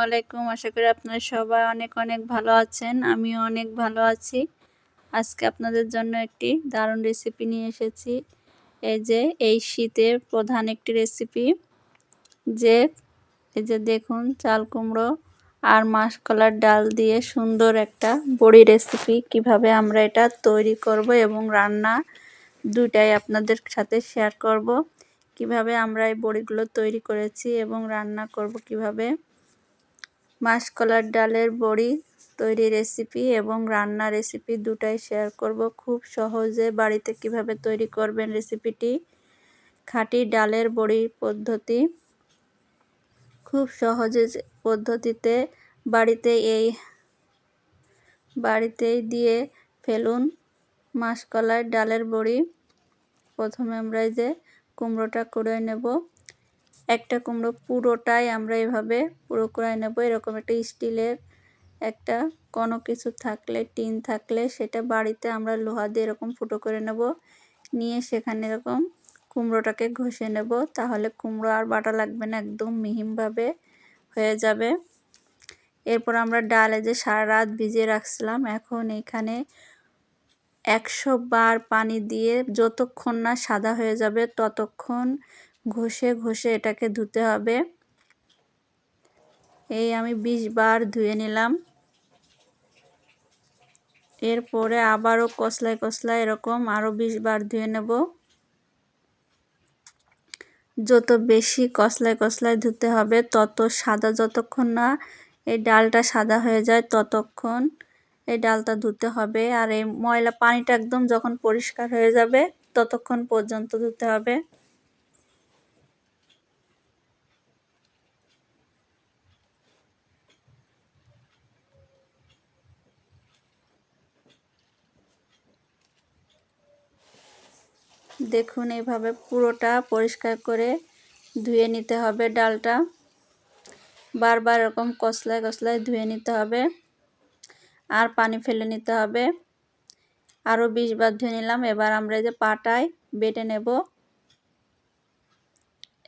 আলাইকুম। আশা করি আপনারা সবাই অনেক অনেক ভালো আছেন। আমিও অনেক ভালো আছি। আজকে আপনাদের জন্য একটি দারুণ রেসিপি নিয়ে এসেছি। এই যে, এই শীতের প্রধান একটি রেসিপি যে, এই যে দেখুন, চাল কুমড়ো আর মাসকলার ডাল দিয়ে সুন্দর একটা বড়ি রেসিপি কীভাবে আমরা এটা তৈরি করব এবং রান্না দুটাই আপনাদের সাথে শেয়ার করব। কীভাবে আমরা এই বড়িগুলো তৈরি করেছি এবং রান্না করব কীভাবে মাসকলার ডালের বড়ি তৈরি রেসিপি এবং রান্না রেসিপি দুটাই শেয়ার করব। খুব সহজে বাড়িতে কীভাবে তৈরি করবেন রেসিপিটি? খাঁটি ডালের বড়ি পদ্ধতি। খুব সহজে পদ্ধতিতে বাড়িতে এই, বাড়িতেই দিয়ে ফেলুন মাসকলার ডালের বড়ি। প্রথমে আমরা এই যে কুমড়োটা করে নেব। একটা কুমড়ো পুরোটাই আমরা এভাবে পুরো করে নেব। এরকম একটা স্টিলের একটা কোনো কিছু থাকলে, টিন থাকলে সেটা বাড়িতে আমরা লোহা দিয়ে এরকম ফুটো করে নেব। নিয়ে সেখানে এরকম কুমড়োটাকে ঘষে নেব। তাহলে কুমড়ো আর বাটা লাগবে না, একদম মিহিমভাবে হয়ে যাবে। এরপর আমরা ডালে যে সারা রাত ভিজিয়ে রাখছিলাম, এখন এখানে একশো বার পানি দিয়ে যতক্ষণ না সাদা হয়ে যাবে ততক্ষণ ঘষে ঘষে এটাকে ধুতে হবে। এই আমি বিশ বার ধুয়ে নিলাম। এরপরে আবারও কসলায় কসলায় এরকম আরও বিশ বার ধুয়ে নেব। যত বেশি কসলায় কসলায় ধুতে হবে, তত সাদা যতক্ষণ না এই ডালটা সাদা হয়ে যায়, ততক্ষণ এই ডালটা ধুতে হবে। আর এই ময়লা পানিটা একদম যখন পরিষ্কার হয়ে যাবে, ততক্ষণ পর্যন্ত ধুতে হবে। দেখুন, এইভাবে পুরোটা পরিষ্কার করে ধুয়ে নিতে হবে ডালটা। বারবার এরকম কসলায় কসলায় ধুয়ে নিতে হবে আর পানি ফেলে নিতে হবে। আরও বিশ বার ধুয়ে নিলাম, এবার আমরা যে পাটায় বেটে নেব।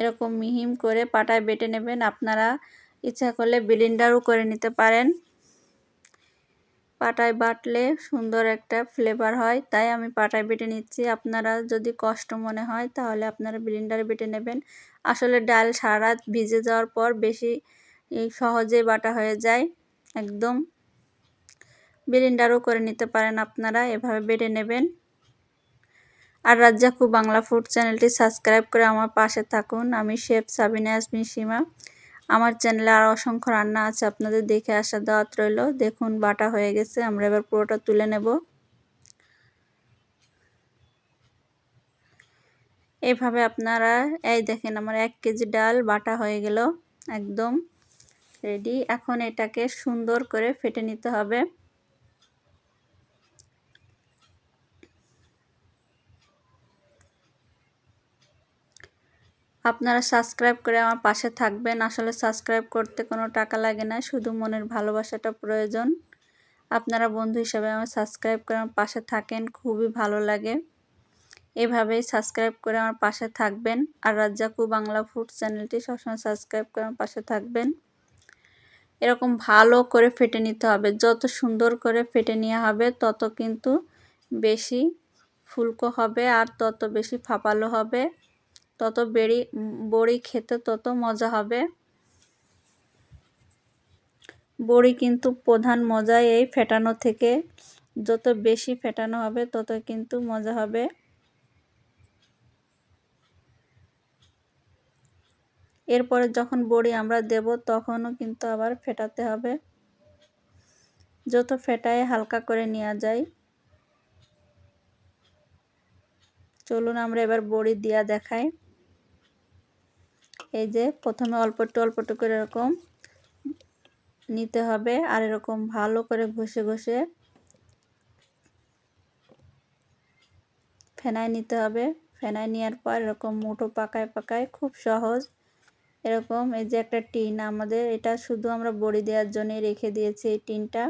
এরকম মিহিম করে পাটায় বেটে নেবেন, আপনারা ইচ্ছা করলে বিলিন্ডারও করে নিতে পারেন। পাটায় বাটলে সুন্দর একটা ফ্লেভার হয়। তাই আমি পাটায় বেটে নিচ্ছি। আপনারা যদি কষ্ট মনে হয়, তাহলে আপনারা ব্লেন্ডারে বেটে নেবেন। আসলে ডাল সারা ভিজে যাওয়ার পর বেশি সহজে বাটা হয়ে যায়। একদম ব্লেন্ডারও করে নিতে পারেন আপনারা, এভাবে বেটে নেবেন। আর রাজ্জাকু বাংলা ফুড চ্যানেলটি সাবস্ক্রাইব করে আমার পাশে থাকুন। আমি শেফ সাবিনা আসমিন সীমা। আমার চ্যানেলে আর অসংখ্য রান্না আছে, আপনাদের দেখে আসা দাওয়াত রইল। দেখুন, বাটা হয়ে গেছে, আমরা এবার পুরোটা তুলে নেব। এভাবে আপনারা, এই দেখেন আমার এক কেজি ডাল, বাটা হয়ে গেল, একদম রেডি এখন এটাকে সুন্দর করে ফেটে নিতে হবে। আপনারা সাবস্ক্রাইব করে আমার পাশে থাকবেন। আসলে সাবস্ক্রাইব করতে কোনো টাকা লাগে না, শুধু মনের ভালোবাসাটা প্রয়োজন। আপনারা বন্ধু হিসাবে আমার সাবস্ক্রাইব করে আমার পাশে থাকেন, খুবই ভালো লাগে। এভাবেই সাবস্ক্রাইব করে আমার পাশে থাকবেন। আর রাজ্জাকু বাংলা ফুড চ্যানেলটি সবসময় সাবস্ক্রাইব করে আমার পাশে থাকবেন। এরকম ভালো করে ফেটে নিতে হবে। যত সুন্দর করে ফেটে নেওয়া হবে, তত কিন্তু বেশি ফুলকো হবে আর তত বেশি ফাপালো হবে। তত বেড়ি বড়ি খেতে তত মজা হবে। বড়ি কিন্তু প্রধান মজা এই ফেটানো থেকে। যত বেশি ফেটানো হবে, তত কিন্তু মজা হবে। এরপরে যখন বড়ি আমরা দেব, তখনও কিন্তু আবার ফেটাতে হবে। যত ফেটায় হালকা করে নেওয়া যায়। চলুন আমরা এবার বড়ি দিয়া দেখাই। এই যে প্রথমে অল্প একটু অল্প একটু করে এরকম নিতে হবে আর এরকম ভালো করে ঘষে ঘষে ফেনাই নিতে হবে। ফেনাই নেওয়ার পর এরকম মুঠো পাকায় পাকায় খুব সহজ। এরকম এই যে একটা টিন আমাদের, এটা শুধু আমরা বড়ি দেওয়ার জন্য রেখে দিয়েছি এই টিনটা।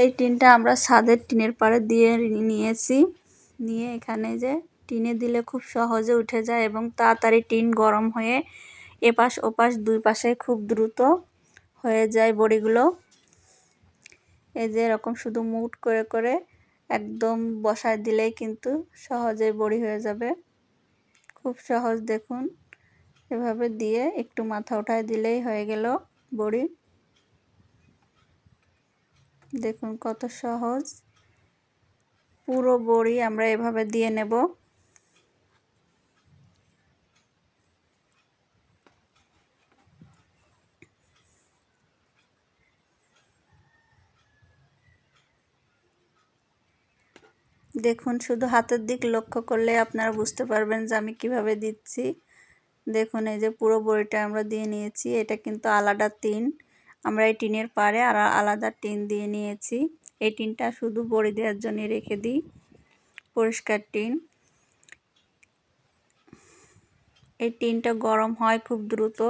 এই টিনটা আমরা ছাদের টিনের পাড়ে দিয়ে নিয়েছি। নিয়ে এখানে যে টিনে দিলে খুব সহজে উঠে যায় এবং তাড়াতাড়ি টিন গরম হয়ে এপাশ ওপাশ দুই পাশে খুব দ্রুত হয়ে যায় বড়িগুলো। এই যে এরকম শুধু মুট করে করে একদম বসায় দিলেই কিন্তু সহজেই বড়ি হয়ে যাবে। খুব সহজ দেখুন। এভাবে দিয়ে একটু মাথা উঠায় দিলেই হয়ে গেল বড়ি। দেখুন কত সহজ। পুরো বড়ি আমরা এভাবে দিয়ে নেব। দেখুন, শুধু হাতের দিক লক্ষ্য করলে আপনারা বুঝতে পারবেন যে আমি কীভাবে দিচ্ছি। দেখুন, এই যে পুরো বড়িটা আমরা দিয়ে নিয়েছি, এটা কিন্তু আলাদা টিন। আমরা এই টিনের পারে আর আলাদা টিন দিয়ে নিয়েছি। এই টিনটা শুধু বড়ি দেওয়ার জন্য রেখে দিই। পরিষ্কার টিন। এই টিনটা গরম হয় খুব দ্রুত।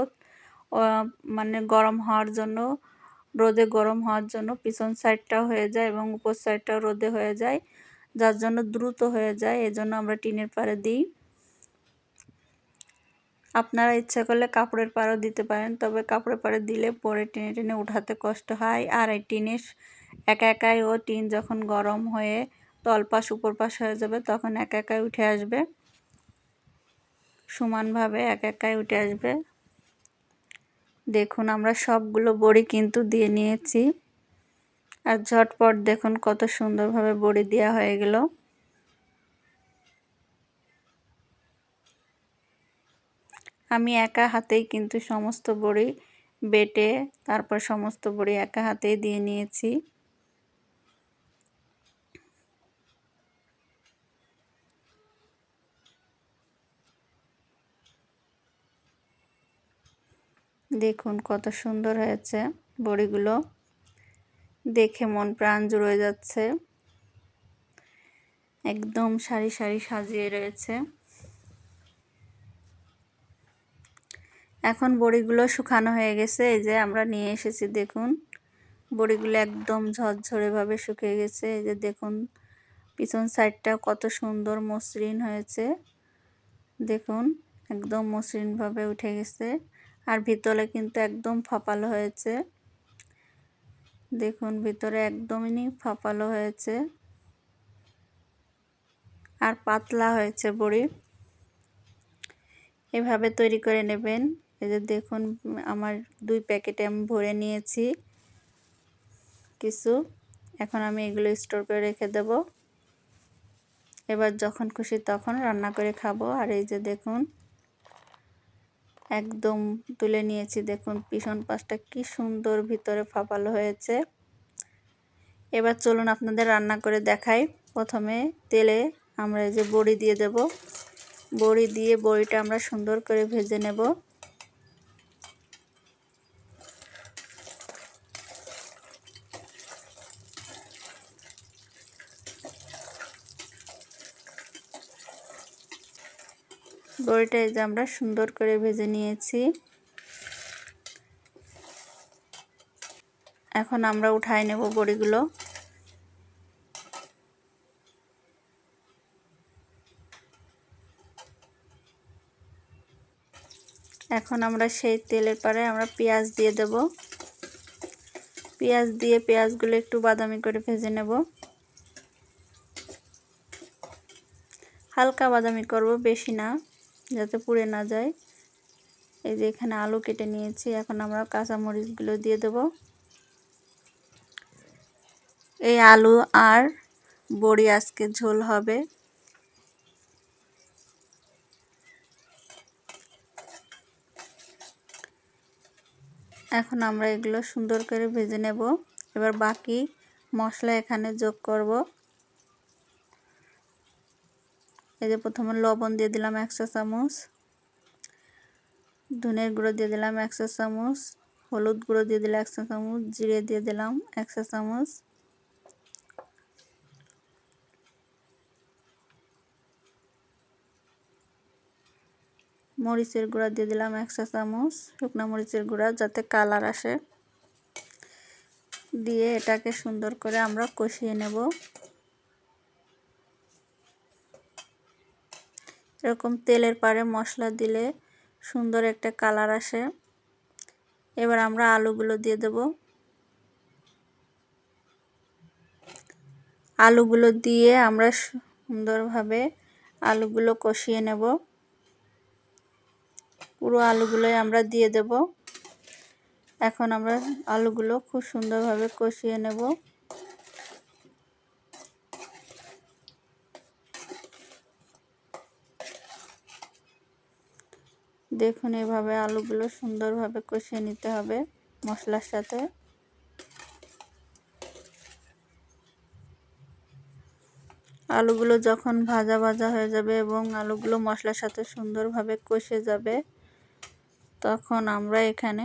মানে গরম হওয়ার জন্য, রোদে গরম হওয়ার জন্য পিছন সাইডটাও হয়ে যায় এবং উপর সাইডটাও রোদে হয়ে যায়। যার জন্য দ্রুত হয়ে যায়, এজন্য আমরা টিনের পাড়ে দিই। আপনারা ইচ্ছা করলে কাপড়ের পাড়ও দিতে পারেন, তবে কাপড়ের পাড়ে দিলে পরে টেনে টেনে উঠাতে কষ্ট হয়। আর এই টিনের একা একাই ও টিন যখন গরম হয়ে তলপাশ উপর পাশ হয়ে যাবে, তখন একা একাই উঠে আসবে। সমানভাবে এক একাই উঠে আসবে। দেখুন, আমরা সবগুলো বড়ি কিন্তু দিয়ে নিয়েছি। আর ঝটপট দেখুন কত সুন্দরভাবে বড়ি দেওয়া হয়ে গেল। আমি একা হাতেই কিন্তু সমস্ত বড়ি বেটে তারপর সমস্ত বড়ি একা হাতেই দিয়ে নিয়েছি। দেখুন কত সুন্দর হয়েছে বড়িগুলো। দেখে মন প্রাণ জুড়ে যাচ্ছে। একদম সারি সারি সাজিয়ে রয়েছে। এখন বড়িগুলো শুকানো হয়ে গেছে, এই যে আমরা নিয়ে এসেছি, দেখুন। বড়িগুলো একদম ঝরঝরেভাবে শুকিয়ে গেছে, এই যে দেখুন। পিছন সাইডটা কত সুন্দর মসৃণ হয়েছে। দেখুন, একদম মসৃণভাবে উঠে গেছে। আর ভিতরে কিন্তু একদম ফাপালো হয়েছে। দেখুন, ভিতরে একদমই ফাপালো হয়েছে। আর পাতলা হয়েছে বড়ি। এভাবে তৈরি করে নেবেন। এই যে দেখুন, আমার দুই প্যাকেটে আমি ভরে নিয়েছি কিছু। এখন আমি এগুলো স্টোর করে রেখে দেব। এবার যখন খুশি তখন রান্না করে খাব। আর এই যে দেখুন একদম তুলে নিয়েছি। দেখুন, পিছন পাশটা কি সুন্দর ভিতরে ফাপালো হয়েছে। এবার চলুন আপনাদের রান্না করে দেখাই। প্রথমে তেলে আমরা এই যে বড়ি দিয়ে দেব। বড়ি দিয়ে বড়িটা আমরা সুন্দর করে ভেজে নেব। বড়িটা এই যে আমরা সুন্দর করে ভেজে নিয়েছি। এখন আমরা উঠাই নেব বড়িগুলো। এখন আমরা সেই তেলের পরে আমরা পেঁয়াজ দিয়ে দেব। পেঁয়াজ দিয়ে পেঁয়াজগুলো একটু বাদামি করে ভেজে নেব। হালকা বাদামি করব, বেশি না। যাতে পুড়ে না যায়। এই যে এখানে আলু কেটে নিয়েছি, এখন আমরা কাঁচামরিচগুলো দিয়ে দেব। এই আলু আর বড়ি আজকে ঝোল হবে। এখন আমরা এগুলো সুন্দর করে ভেজে নেব। এবার বাকি মশলা এখানে যোগ করব। এই যে প্রথমে লবণ দিয়ে দিলাম একশো চামচ। ধনের গুঁড়ো দিয়ে দিলাম একশো চামচ। হলুদ গুঁড়ো দিয়ে দিলাম একশো চামচ। জিরে দিয়ে দিলাম একশো চামচ। মরিচের গুঁড়া দিয়ে দিলাম একশো চামচ। শুকনো মরিচের গুঁড়া যাতে কালার আসে। দিয়ে এটাকে সুন্দর করে আমরা কষিয়ে নেব। এরকম তেলের পারে মশলা দিলে সুন্দর একটা কালার আসে। এবার আমরা আলুগুলো দিয়ে দেব। আলুগুলো দিয়ে আমরা সুন্দরভাবে আলুগুলো কষিয়ে নেব। পুরো আলুগুলোই আমরা দিয়ে দেব। এখন আমরা আলুগুলো খুব সুন্দরভাবে কষিয়ে নেব। দেখুন, এভাবে আলুগুলো সুন্দরভাবে কষিয়ে নিতে হবে মশলার সাথে। আলুগুলো যখন ভাজা ভাজা হয়ে যাবে এবং আলুগুলো মশলার সাথে সুন্দরভাবে কষে যাবে, তখন আমরা এখানে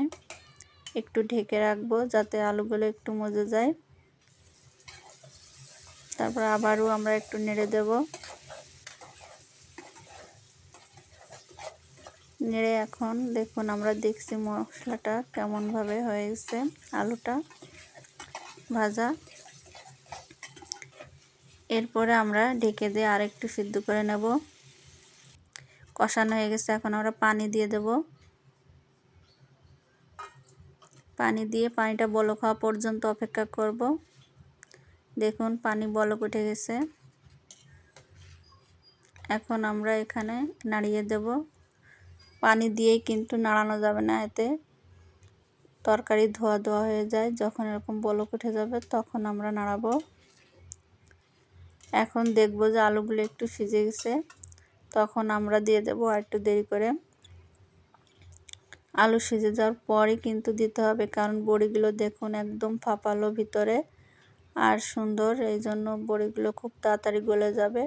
একটু ঢেকে রাখব যাতে আলুগুলো একটু মজে যায়। তারপর আবারও আমরা একটু নেড়ে দেব। নেড়ে এখন দেখুন, আমরা দেখছি মশলাটা কেমনভাবে হয়ে গেছে আলুটা ভাজা। এরপরে আমরা ঢেকে দিয়ে আরেকটু সিদ্ধ করে নেব। কষানো হয়ে গেছে, এখন আমরা পানি দিয়ে দেব। পানি দিয়ে পানিটা বলক হওয়া পর্যন্ত অপেক্ষা করব। দেখুন, পানি বলক উঠে গেছে। এখন আমরা এখানে নাড়িয়ে দেব। পানি দিয়েই কিন্তু নাড়ানো যাবে না এতে। তরকারি ধোয়া ধোয়া হয়ে যায়, যখন এরকম বলক উঠে যাবে তখন আমরা নাড়াবো। এখন দেখব যে আলুগুলো একটু সিজে গেছে, তখন আমরা দিয়ে দেবো আর একটু দেরি করে। আলু সিজে যাওয়ার পরই কিন্তু দিতে হবে, কারণ বড়িগুলো দেখুন একদম ফাঁপালো ভিতরে আর সুন্দর এই জন্য বড়িগুলো খুব তাড়াতাড়ি গলে যাবে।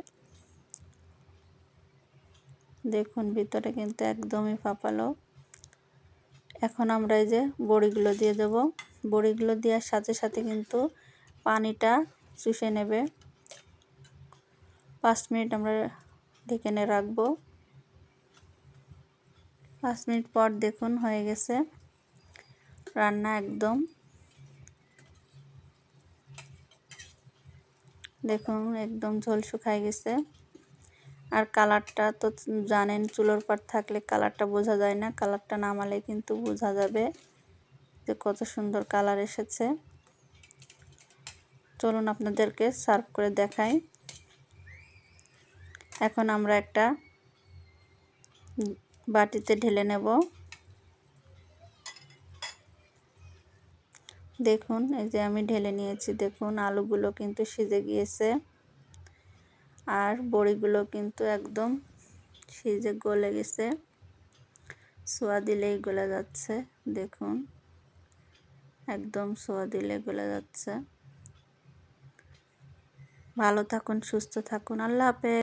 দেখুন, ভিতরে কিন্তু একদমই ফাঁপালো। এখন আমরা এই যে বড়িগুলো দিয়ে দেব। বড়িগুলো দেওয়ার সাথে সাথে কিন্তু পানিটা চুষে নেবে। পাঁচ মিনিট আমরা ঢেকে নিয়ে রাখব। পাঁচ মিনিট পর দেখুন হয়ে গেছে রান্না একদম। দেখুন, একদম ঝোল শুকাই গেছে। আর কালারটা তো জানেন, চুলোর পাট থাকলে কালারটা বোঝা যায় না। কালারটা নামালে কিন্তু বোঝা যাবে যে কত সুন্দর কালার এসেছে। চলুন আপনাদেরকে সার্ভ করে দেখাই। এখন আমরা একটা বাটিতে ঢেলে নেব। দেখুন, এই যে আমি ঢেলে নিয়েছি। দেখুন, আলুগুলো কিন্তু সিজে গিয়েছে। আর বড়িগুলো কিন্তু একদম সিজে গলে গেছে। সোয়া দিলেই গলে যাচ্ছে, দেখুন। একদম সোয়া দিলে গলে যাচ্ছে। ভালো থাকুন, সুস্থ থাকুন। আল্লাহ হাফেজ।